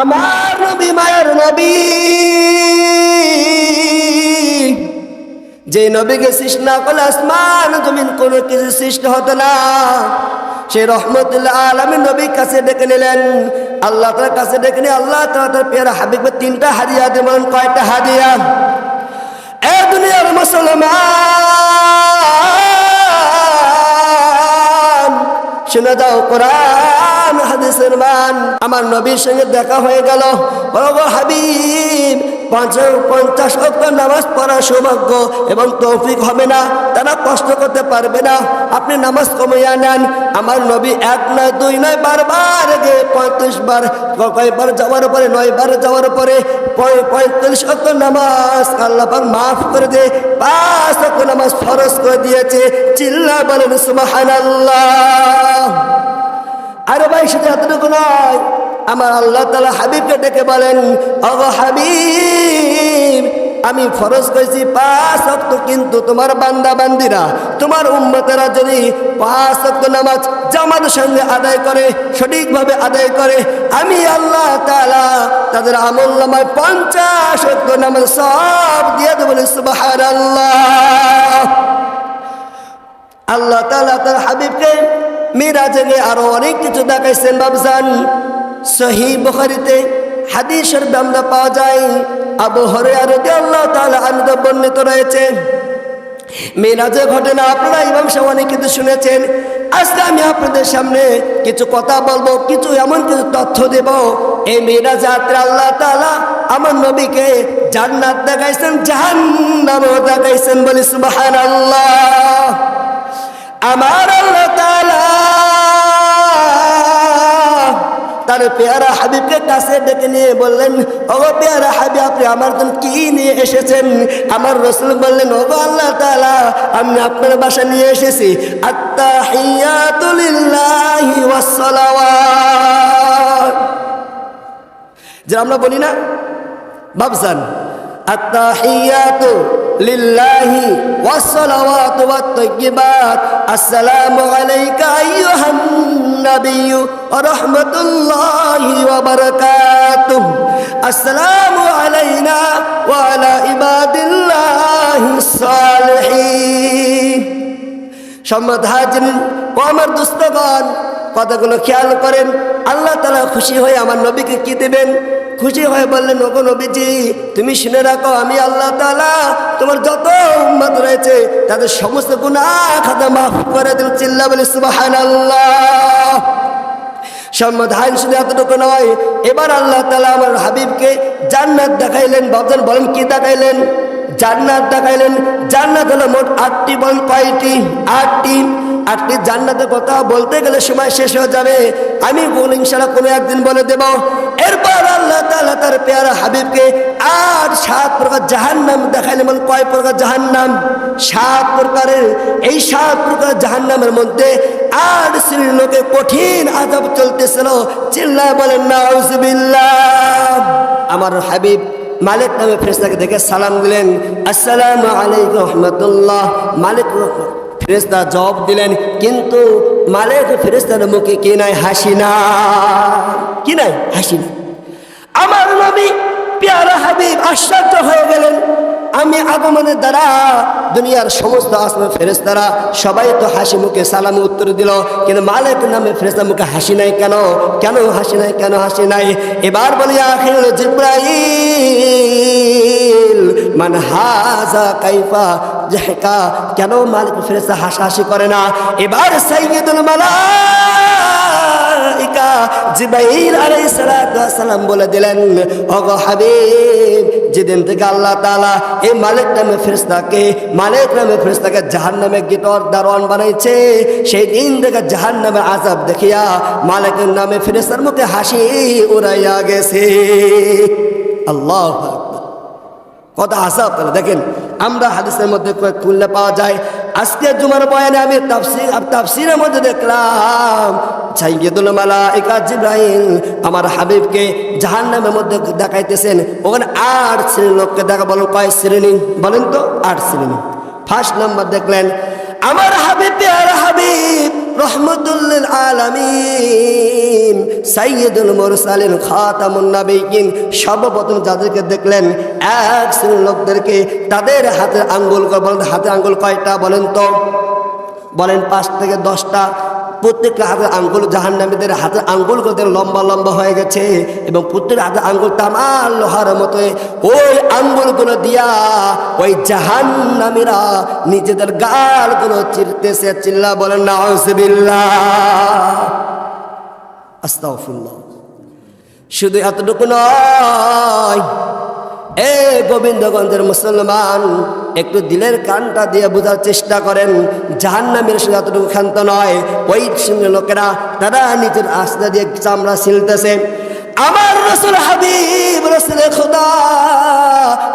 আমার নবী, মায়ের নবী। যে নবীকে সৃষ্টি না করলে আসমান জমিন কোনো কিছু সৃষ্টি হতো না। সে রহমতুল্লাহ আলমী নবীর কাছে ডেকে নিলেন। আল্লাহ তার কাছে ডেকে নিয়ে আল্লাহ তালা তার পেয়ারা হাবিবকে তিনটা হাদিয়া দেবেন কয়টা হাদিয়া? এ দুনিয়ার মুসলমান শুনে যাও কোরআন হাদিসের মান। আমার নবীর সঙ্গে দেখা হয়ে গেল। বড় হাবিব পঞ্চাশ অক্ট নামাজ পড়া সৌভাগ্য এবং তৌফিক হবে না, তারা কষ্ট করতে পারবে না। আপনি নামাজ কমিয়া নেন। আমার নবী এক নয়, দুই নয়, বারবার গে পঁয়ত্রিশ বার কয়েকবার যাওয়ার পরে নয় বার যাওয়ার পরে পঁয়- পঁয়তাল্লিশ অক্ট নামাজ আল্লাপাক মাফ করে দিয়ে পাঁচ অক্ট নামাজ ফরজ করে দিয়েছে। চিল্লা বলেন, সুবহানাল্লাহ। আরে ভাই শুধু এতটুকু নয়। আমার আল্লাহ তালা হাবিবকে ডেকে বলেন অগ হাবিব, আমি ফরজ করেছি পাঁচ অক্ত কিন্তু তোমার বান্দা বান্দিরা, তোমার উম্মতেরা যদি পাঁচ অক্ত নামাজ জামাতের সঙ্গে আদায় করে, সঠিকভাবে আদায় করে, আমি আল্লাহ তালা তাদের আমল নামায় পঞ্চাশ অক্ত নামাজ সব দিয়ে দেবো সুবাহার আল্লাহ আল্লাহ তালা তার হাবিবকে মিরাজে আরও অনেক কিছু দেখাইছেন বাবজান সহি বখারিতে হাদিসের আমরা পাওয়া যায়। আবু হরে আরও আল্লাহ তালা আনন্দ বর্ণিত রয়েছে মেরাজে ঘটনা আপনারা ইমাম সাহেব অনেক কিছু শুনেছেন, আজকে আমি আপনাদের সামনে কিছু কথা বলব, কিছু এমন কিছু তথ্য দেব। এই মেয়েরাজ যাত্রা আল্লাহ তালা আমার নবীকে জান্নাত দেখাইছেন, জাহান্নামও দেখাইছেন বলি সুবাহান আমার আল্লাহ তাআলা তার পেয়ারা হাবিবকে কাছে ডেকে নিয়ে বললেন, ওগো পেয়ারা হাবিব, আপনি আমার জন্য কি নিয়ে এসেছেন? আমার রসুল বললেন, ওগো আল্লাহ তাআলা, আমি আপনার বাসা নিয়ে এসেছি। আত্তাহিয়াতু লিল্লাহি ওয়াস সালাওয়াত যে আমরা বলি না বাবসান লিল্লাহি ওয়াসসালাওয়াতু ওয়াত-তাইয়্যিবাত। আসসালামু আলাইকা আইয়ুহান নাবিয়্যু ওয়া রাহমাতুল্লাহি ওয়া বারাকাতুহু। আসসালামু আলাইনা ওয়া আলা ইবাদিল্লাহিস সালিহিন সম্মানিত হাজিরিন ও আমার দোস্তগণ কথাগুলো খেয়াল করেন। আল্লাহ তাআলা খুশি হয়ে আমার নবীকে কি দিবেন? খুশি হয়ে বললেন, ওগো নবীজি, তুমি শুনে রাখো, আমি আল্লাহ তালা তোমার যত উম্মত রয়েছে, তাদের সমস্ত গুনাহ খাতা মাফ করে দিল। চিল্লা বলে সুবাহান আল্লাহ সম্মাধান শুধু এতটুকু নয়, এবার আল্লাহ তালা আমার হাবিবকে জান্নাত দেখাইলেন। বাবজান বলেন, কি দেখাইলেন? জান্নাত দেখাইলেন। জান্নাত হলো মোট আটটি বলেন কয়টি? আটটি। আটটি জান্নাতের কথা বলতে গেলে সময় শেষ হয়ে যাবে। আমি বল ইনশাল্লাহ কোনো একদিন বলে দেব, এরপর আল্লাহ তাআলা তার পেয়ারা হাবিবকে আর সাত প্রকার জাহান্নাম দেখাইলেন বলেন কয় প্রকার জাহান্নাম? সাত প্রকারের, এই সাত প্রকার জাহান্নামের মধ্যে আট শ্রেণির লোকে কঠিন আজাব চলতেছিল। চিল্লায় বলেন, নাউজুবিল্লাহ। আমার হাবিব মালিক নামে ফেরেস্তাকে দেখে সালাম দিলেন, আসসালামু আলাইকুম রহমতুল্লাহ। মালিক ফেরেস্তা জবাব দিলেন, কিন্তু মালেক ফেরেস্তার মুখে কি নাই? হাসি না কি নাই? হাসি না আমার নবী পেয়ারা হাবিব আশ্চর্য হয়ে গেলেন। আমি আগমনের দ্বারা দুনিয়ার সমস্ত আসমান ফেরেস্তারা সবাই তো হাসি মুখে সালামে উত্তর দিল, কিন্তু মালিক নামে ফেরেস্তা মুখে হাসি নাই কেন? কেন হাসি নাই? কেন হাসি নাই? এবার বলি, আখির জিব্রাইল, মান হাজা কাইফা জেহকা কেন মালিক ফেরেস্তা হাসাহাসি করে না? এবার সাইয়্যিদুল মালাইকা জিব্রাইল আলাইহিস সালাতু সালাম বলে দিলেন, ওগো হাবিব, যেদিন থেকে আল্লাহ তাআলা মালিক নামে ফেরেশতাকে, মালিক নামে ফেরেশতাকে জাহান্নামে গিটর দারোয়ান বানাইছে সেই দিন থেকে জাহান্নামে আযাব দেখিয়া মালিকের নামে ফেরেশতার মুখে হাসি উড়াইয়া গেছে। আল্লাহু আকবার আসা আপনারা দেখেন। আমরা হাদিসের মধ্যে খুললে পাওয়া যায়। আজকে জুমার বয়ানে আমি তাফসির তাফসিরের মধ্যে দেখলাম জিব্রাইল আমার হাবিবকে জাহান নামের মধ্যে দেখাইতেছেন। ওখানে আট শ্রেণির লোককে দেখা বলেন কয় শ্রেণি? বলেন তো, আট শ্রেণি। ফার্স্ট নাম্বার দেখলেন আমার হাবিব পেয়ার হাবিব রহমতুল্লিল আলামিন সাইয়দুল মুরসালিন, খাতামুন নাবিয়িন সর্বপ্রথম যাদেরকে দেখলেন, এক শ্রেণির লোকদেরকে তাদের হাতের আঙ্গুল বলেন হাতের আঙ্গুল কয়টা বলেন তো? বলেন পাঁচ থেকে দশটা। প্রত্যেকটা হাতের আঙ্গুল জাহান্নামীদের হাতের আঙ্গুল করতে লম্বা লম্বা হয়ে গেছে এবং প্রত্যেক হাতের আঙ্গুল তামার লোহার মতো। ওই আঙ্গুলগুলো দিয়া ওই জাহান্নামীরা নিজেদের গালগুলো চিরতেছে চিল্লা বলেন না শুধু এতটুকু নয়, এ গোবিন্দগঞ্জের মুসলমান একটু দিলের কানটা দিয়ে বোঝার চেষ্টা করেন, জাহান্নামের সঙ্গে এতটুকু ক্ষান্ত নয়। ওই সঙ্গে লোকেরা তারা নিজের আস্থা দিয়ে চামড়া ছিলতেছে। আমার রসুল হাবিব, রসুল খোদা,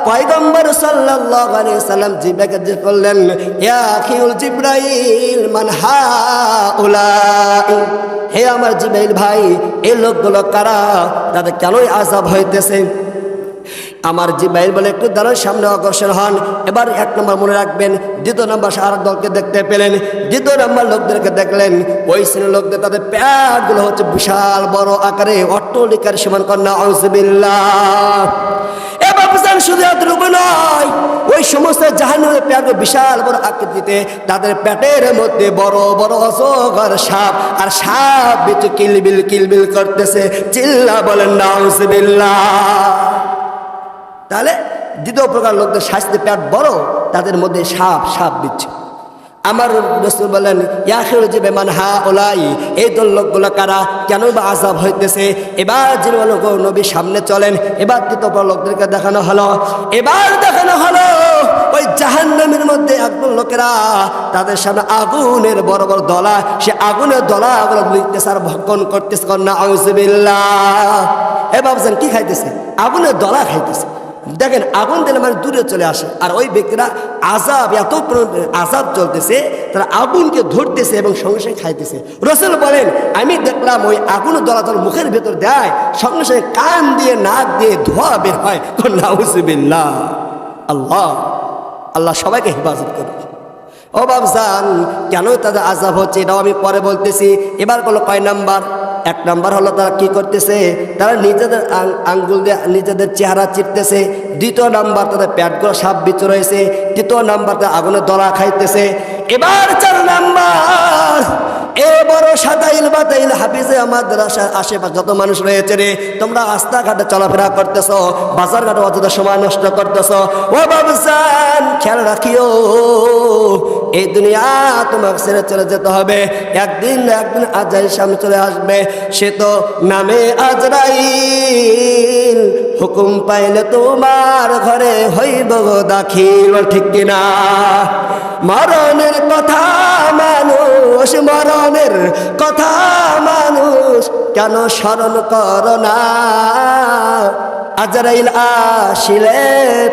পয়গম্বর সাল্লাল্লাহু আলাইহি সাল্লাম জিব্রাকে যে করলেন, ইয়া খিউল জিব্রাইল, মান হাউলাই? হে আমার জিব্রাইল ভাই, এই লোকগুলো কারা? তাদের কেনই আজাব হইতেছে? আমার জিব্রাইল বলে একটু দাঁড়ান, সামনে অগ্রসর হন। এবার এক নম্বর মনে রাখবেন, দ্বিতীয় নম্বর আর দলকে দেখতে পেলেন, দ্বিতীয় নম্বর লোকদেরকে দেখলেন, ওই শ্রেণির লোকদের তাদের প্যাটগুলো হচ্ছে বিশাল বড় আকারে, অট্টলিকার সমান কন্যা নয়, ওই সমস্ত প্যাট বিশাল বড় আকৃতিতে, তাদের মধ্যে বড় বড় সাপ, আর সাপ কিলবিল কিলবিল করতেছে। চিল্লা বলেন, নাউজবিল্লাহ। তাহলে দ্বিতীয় প্রকার লোকদের স্বাস্থ্য পেট বড়, তাদের মধ্যে সাপ সাপ বিচ্ছে আমার রসুল বলেন ইয়াখির যে বেমান হা ওলাই এই দল লোকগুলো কারা? কেন বা আজাব হইতেছে? এবার যে লোক নবী সামনে চলেন এবার প্রকার লোকদেরকে দেখানো হলো। এবার দেখানো হলো, ওই জাহান্নামের মধ্যে একদল লোকেরা, তাদের সামনে আগুনের বড় বড় দলা, সে আগুনের দলাগুলো লিখতেছে আর ভক্ষণ করতেছে। কন্যা আউজবিল্লাহ এ ভাবছেন, কি খাইতেছে? আগুনের দলা খাইতেছে। দেখেন আগুন দিলে মানে দূরে চলে আসে। আর ওই ব্যক্তিরা আজাব এত আজাব চলতেছে, তারা আগুনকে ধরতেছে এবং সঙ্গে সঙ্গে খাইতেছে। রসুল বলেন, আমি দেখলাম ওই আগুন দলাদল মুখের ভেতর দেয়, সঙ্গে সঙ্গে কান দিয়ে, নাক দিয়ে ধোয়া বের হয়। আল্লাহ আল্লাহ সবাইকে হেফাজত করুন ও বাবজান কেন তাদের আজাব হচ্ছে এটাও আমি পরে বলতেছি। এবার বলো কয় নাম্বার? এক নাম্বার হলো তারা কি করতেছে? তারা নিজেদের আঙ্গুল দিয়ে নিজেদের চেহারা চিপতেছে। দ্বিতীয় নাম্বার তাদের প্যাটগুলো সাপ বিচ রয়েছে। তৃতীয় নাম্বার তাদের আগুনের দলা খাইতেছে। এবার চার নাম্বার, এ বড় সাদাইল বাতাইল হাফিজে আমাদের আশেপাশে যত মানুষ রয়েছে রে, তোমরা রাস্তাঘাটে চলাফেরা করতেছ বাজার ঘাটে অযথা সময় নষ্ট করতেছ। ও বাবসান খেয়াল রাখিও। এই দুনিয়া তোমাকে ছেড়ে চলে যেতে হবে। একদিন না একদিন আজাই সামনে চলে আসবে। সে তো নামে আজরাইল। হুকুম পাইলে তোমার ঘরে হইব দাখিল। ঠিক কিনা? মরণের কথা মানুষ, মরণের কথা মানুষ, কেন স্মরণ কর না? আজরাইল আসিলে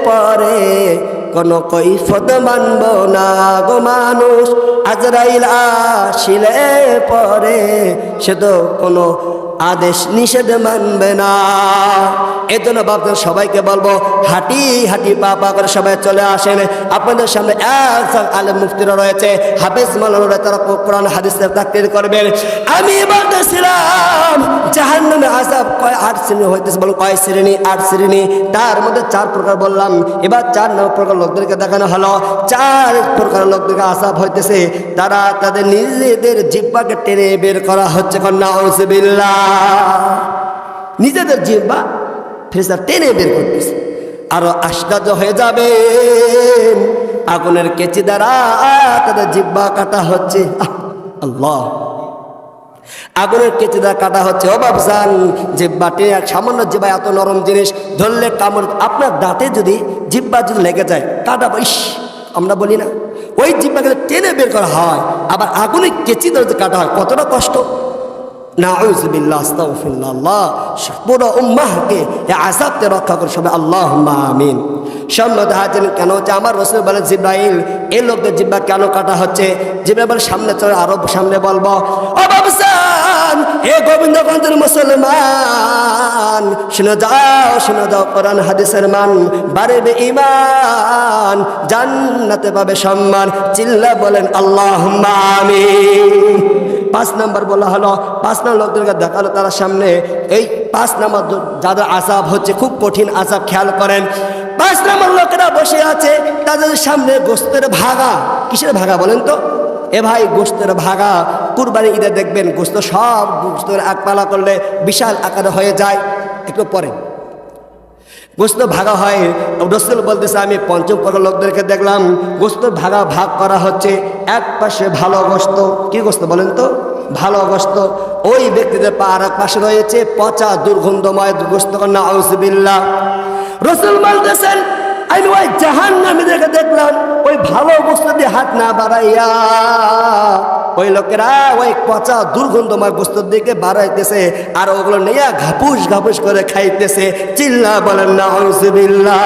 পরে কোন কৈফত মানব না গো মানুষ। আজরাইল আসিলে পরে সে তো কোনো আদেশ নিষেধ মানবে না। এই জন্য সবাইকে বলব, হাঁটি হাঁটি, পা করে সবাই চলে আসেন। আপনাদের সামনে এক আলেম মুফতিরা রয়েছে। হাফিজ মালানুরা তারা কোরআন হাদিসের তাকরির করবেন। আমি বলতেছিলাম, জাহান্নামে আজাব কয় আট শ্রেণি হইতেছে বলো? কয় শ্রেণি? আট শ্রেণি। তার মধ্যে চার প্রকার বললাম। এবার চার নম্বর প্রকার লোকদেরকে দেখানো হলো। চার প্রকার লোকদেরকে আজাব হইতেছে। তারা তাদের নিজেদের জিব্বাকে টেনে বের করা হচ্ছে কন্যা বিল্লাহ নিজেদের জিব্বা ফেরেশতা টেনে বের করতেছে। আরও আশ্চর্য হয়ে যাবে আগুনের কেচি দ্বারা তাদের জিব্বা কাটা হচ্ছে। আল্লাহ। আগুনের কেচি দ্বারা কাটা হচ্ছে। ও বাবসান জিব্বাটি এক সামান্য জিব্বা, এত নরম জিনিস ধরলে কামড়, আপনার দাঁতে যদি জিব্বা যদি লেগে যায় কাটা ইস, আমরা বলি না। ওই জিব্বাকে টেনে বের করা হয়, আবার আগুনের কেচি দ্বারা কাটা হয়, কতটা কষ্ট। আল্লাহ পুরো রক্ষা সম্মত কেন হচ্ছে, আমার এই লোকদের কেন কাটা হচ্ছে? বলে, সামনে চলে, আরও সামনে বলব হে মুসলমান, শুনে যাও শুনে যাও, কোরআন, হাদিসের মান বাড়বে ইমান জান্নাতে পাবে সম্মান, চিল্লা বলেন, আল্লাহুম্মা আমিন। পাঁচ নাম্বার বলা হলো, পাঁচ নাম্বার লোকদেরকে দেখাল তারা সামনে। এই পাঁচ নাম্বার যাদের আজাব হচ্ছে, খুব কঠিন আজাব খেয়াল করেন। পাঁচ নাম্বার লোকেরা বসে আছে, তাদের সামনে গোস্তের ভাগা। কিসের ভাগা বলেন তো? এ ভাই, গোস্তের ভাগা। কুরবানি ঈদে দেখবেন, গোস্ত সব গোস্তের একপালা করলে বিশাল আকারে হয়ে যায়। একটু পরে। গোস্ত ভাগা হয়। রসুল বলতেছে, আমি পঞ্চম পর লোকদেরকে দেখলাম, গোস্ত ভাগা ভাগ করা হচ্ছে এক পাশে ভালো গোস্ত। কি গোস্ত বলেন তো? ভালো গোস্ত। ওই ব্যক্তিদের পা আর এক পাশে রয়েছে পচা দুর্গন্ধময় গোস্ত কন্যা আউসবিল্লা রসুল বলতেছেন আমি ওই জাহান নামীদেরকে দেখলাম, ওই ভালো গোস্ত দিয়ে হাত না বাড়াইয়া ওই লোকেরা ওই পচা দুর্গন্ধময় বস্তুর দিকে বাড়াইতেছে আর ওগুলো নিয়ে ঘাপুস ঘাপুস করে খাইতেছে। চিল্লা বলেন না হংসবিল্লা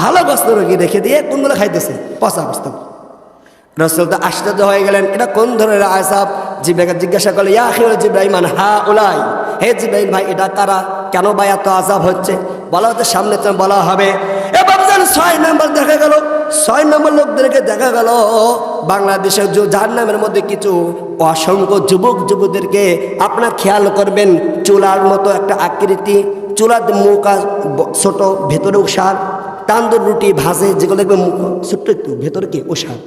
ভালো বস্তু রোগী রেখে দিয়ে কোনগুলো খাইতেছে? পচা বস্তু। রসুল তো আশ্চর্য হয়ে গেলেন, এটা কোন ধরনের আসাব জিব্রাইকে জিজ্ঞাসা করলে ইয়া খির জিব্রাহিমান হা উলাই। হে জিব্রাহিম ভাই, এটা কারা? কেন ভাই এত আজাব হচ্ছে? বলা হচ্ছে সামনে তো বলা হবে। এ বাবুজান ছয় নাম্বার দেখা গেল, ছয় নম্বর লোকদেরকে দেখা গেল, বাংলাদেশের যার নামের মধ্যে কিছু অসংখ্য যুবক যুবকদেরকে আপনার খেয়াল করবেন, চুলার মতো একটা আকৃতি, চুলার মুখ ছোট ভেতরে উষার তান্দুর রুটি ভাজে, যেগুলো দেখবে মুখ ছোট্ট একটু ভেতরে কি উষার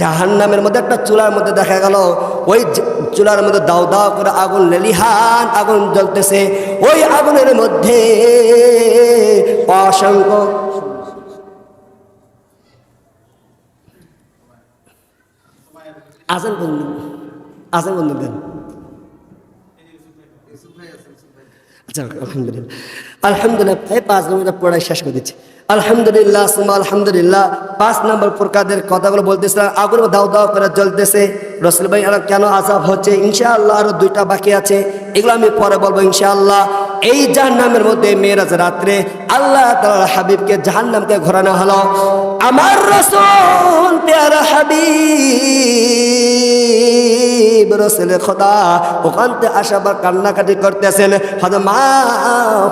জাহান নামের মধ্যে একটা চুলার মধ্যে দেখা গেল, ওই চুলার মধ্যে দাও দাও করে আগুন লেলিহান আগুন জ্বলতেছে। ওই আগুনের মধ্যে অসংখ্য আজান বন্ধু আজান বন্ধু দেন। আচ্ছা আলহামদুলিল্লাহ। আলহামদুলিল্লাহ, এই পাঁচ শেষ করে দিচ্ছি। আলহামদুলিল্লাহ সুমা আলহামদুলিল্লাহ। পাঁচ নম্বর প্রকারের কথাগুলো বলতেছিলাম আগুন দাও দাও করে জ্বলতেছে। রসুল ভাই কেন আজাব হচ্ছে? ইনশাআল্লাহ আরও দুইটা বাকি আছে। এগুলো আমি পরে বলব ইনশাআল্লাহ। এই জাহান্নামের মধ্যে মেয়েরাজ রাত্রে আল্লাহ তাআলা হাবিবকে জাহান্নামকে ঘোরানো হলো। আমার রসুল, প্যারা হাবিব, রসুল খোদা, ওখান থেকে আসাবার কান্নাকাটি করতেছেন। হয়তো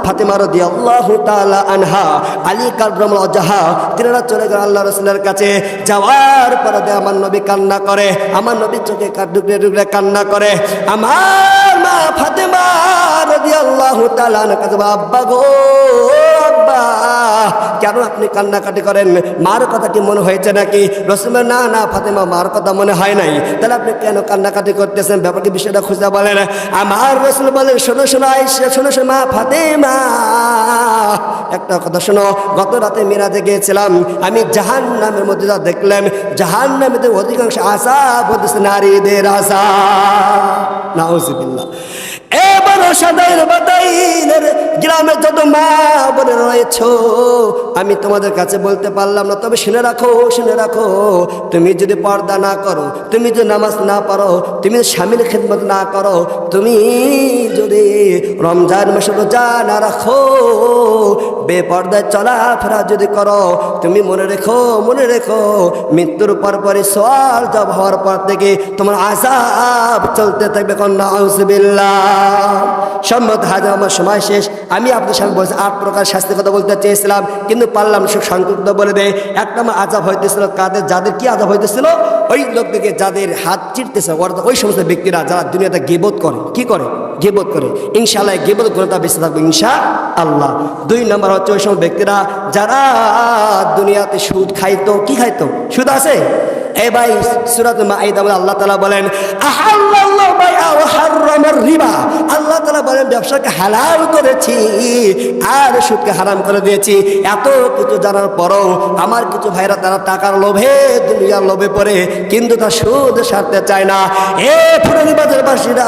ফাতেমা আল্লাহ তালা আনহা, আলী কালরম অজাহা, তিনারা চলে গেল আল্লাহ রসুলের কাছে যাওয়ার পরে আমার নবী কান্না করে, আমার নবী চোখে ডুবলে ডুবলে কান্না করে। আমার মা ফাতেমা গো কেন আপনি কান্নাকাটি করেন? মার কথা কি মনে হয়েছে নাকি? রসুমের না না ফাতেমা, মার কথা মনে হয় নাই। তাহলে আপনি কেন কান্নাকাটি করতেছেন? ব্যাপারকে বিষয়টা খুঁজে বলেন? আমার রসুল বলেন, শোনো শোনো আইসা শোনো শোনো, মা ফাতেমা, একটা কথা শোনো, গত রাতে মিরাজে গিয়েছিলাম। আমি জাহান নামের মধ্যে যা দেখলাম জাহান নামেতে অধিকাংশ আশা নারীদের আশা নাউজিবিল্লাহ। এবার গ্রামে যত মা বলে রয়েছ, আমি তোমাদের কাছে বলতে পারলাম না, তবে শুনে রাখো শুনে রাখো। তুমি যদি পর্দা না করো, তুমি যদি নামাজ না পারো তুমি স্বামীর খেদমত না করো, তুমি যদি রমজান মাসে রোজা না রাখো, বেপর্দায় চলাফেরা যদি করো, তুমি মনে রেখো মনে রেখো, মৃত্যুর পর পরে সোয়াল জব হওয়ার পর থেকে তোমার আজাব চলতে থাকবে, কন্যা আউসবিল্লাহ সম্মত হাজার আমার সময় শেষ। আমি আপনার সামনে বলছি, আট প্রকার শাস্তির কথা বলতে চেয়েছিলাম, কিন্তু পারলাম সে সংক্ষিপ্ত বলে দেয় এক নম্বর আজাব হইতেছিল কাদের, যাদের কি আজাব হইতেছিল? ওই লোক থেকে যাদের হাত চিরতেছে, অর্থাৎ ওই সমস্ত ব্যক্তিরা যারা দুনিয়াতে গেবোধ করে, কি করে? গেবোধ করে। ইনশাআল্লাহ গেবোধ করে তা বেঁচে থাকবে ইনশা আল্লাহ দুই নম্বর হচ্ছে ওই সমস্ত ব্যক্তিরা যারা দুনিয়াতে সুদ খাইতো, কি খাইতো? সুদ আছে? এ ভাই সুরাত আল্লাহ তাআলা বলেন আল্লাহ তাআলা বলেন, ব্যবসাকে হালাল করেছি, আর সুদকে হারাম করে দিয়েছি। এত কিছু জানার পরও আমার কিছু ভাইরা তারা টাকার লোভে, দুনিয়ার লোভে পড়ে, কিন্তু তা সুদ সারতে চায় না। এ ফুরনিবাজার বাসীরা,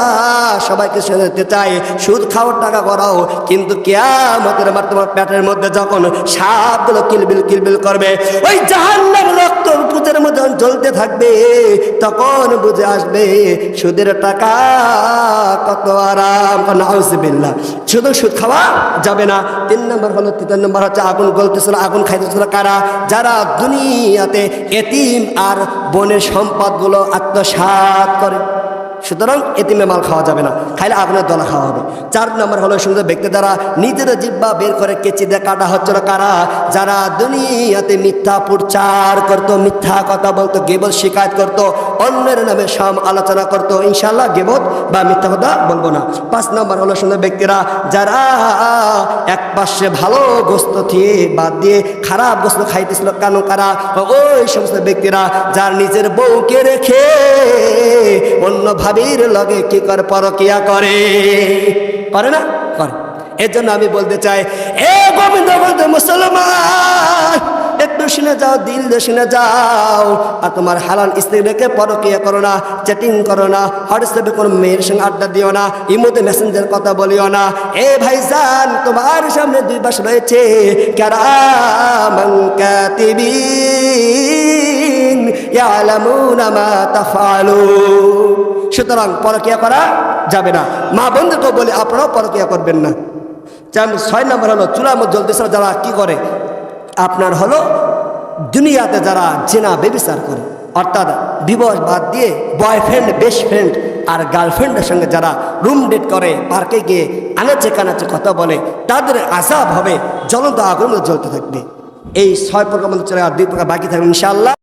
সবাইকে শুনতে চায়। সুদ খাওয়ার টাকা করাও, কিন্তু কেয়ামতের মার তোমার পেটের মধ্যে যখন সাপগুলো কিলবিল কিলবিল করবে, ওই জাহান্নাম রক্ত পুজোর মধ্যে জ্বলতে থাকবে, তখন বুঝে আসবে সুদের টাকা কত আরাম। নাউজবিল্লাহ। শুধু সুদ খাওয়া যাবে না। তিন নম্বর হলো তিন নম্বর হচ্ছে আগুন গলতেছিল আগুন খাইতেছিল কারা? যারা দুনিয়াতে এতিম আর বনের সম্পদগুলো আত্মসাত করে। সুতরাং এতিমে মাল খাওয়া যাবে না। খাইলে আগুনের দলা খাওয়া হবে। চার নম্বর হলো সুন্দর ব্যক্তি যারা নিজেদের জিব্বা বের করে কেচি দিয়ে কাটা হচ্ছিল কারা? যারা দুনিয়াতে মিথ্যা প্রচার করতো, মিথ্যা কথা বলতো গেবল শিকায়ত করতো, অন্যের নামে সাম আলোচনা করতো ইনশাল্লাহ গেবত বা মিথ্যা কথা বলব না। পাঁচ নম্বর হলো সুন্দর ব্যক্তিরা, যারা এক পাশে ভালো গোস্ত দিয়ে, বাদ দিয়ে খারাপ গোস্ত খাইতেছিল, কেন কারা? ওই সমস্ত ব্যক্তিরা, যার নিজের বউকে রেখে অন্য ভাবির লগে কি করে পরকিয়া করে? করে না? করে। এর জন্য আমি বলতে চাই, এ গোবিন্দ বলতে মুসলমান, একটু শুনে যাও, দিল শুনে যাও। আর তোমার হালাল স্ত্রী রেখে পরকিয়া করো না চ্যাটিং করো না, হোয়াটসঅ্যাপে কোনো মেয়ের সঙ্গে আড্ডা দিও না, ইমোতে মেসেঞ্জার কথা বলিও না। এ ভাইজান, তোমার সামনে দুই পাশ রয়েছে। কারামান সুতরাং পরকিয়া করা যাবে না। মা বন্ধুকে বলে, আপনারাও পরকিয়া করবেন না। চার ছয় নম্বর হলো, চুলার মধ্যে জ্বলতেছে যারা কি করে? আপনার হলো দুনিয়াতে যারা জেনা বেবিচার করে, অর্থাৎ বিবাহ বাদ দিয়ে বয়ফ্রেন্ড বেস্ট ফ্রেন্ড আর গার্লফ্রেন্ডের সঙ্গে যারা রুম ডেট করে পার্কে গিয়ে আনাচে কানাচে কথা বলে, তাদের আজাব হবে, জ্বলন্ত আগুন জ্বলতে থাকবে। এই ছয় প্রকার মধ্যে দুই প্রকার বাকি থাকবে ইনশাল্লাহ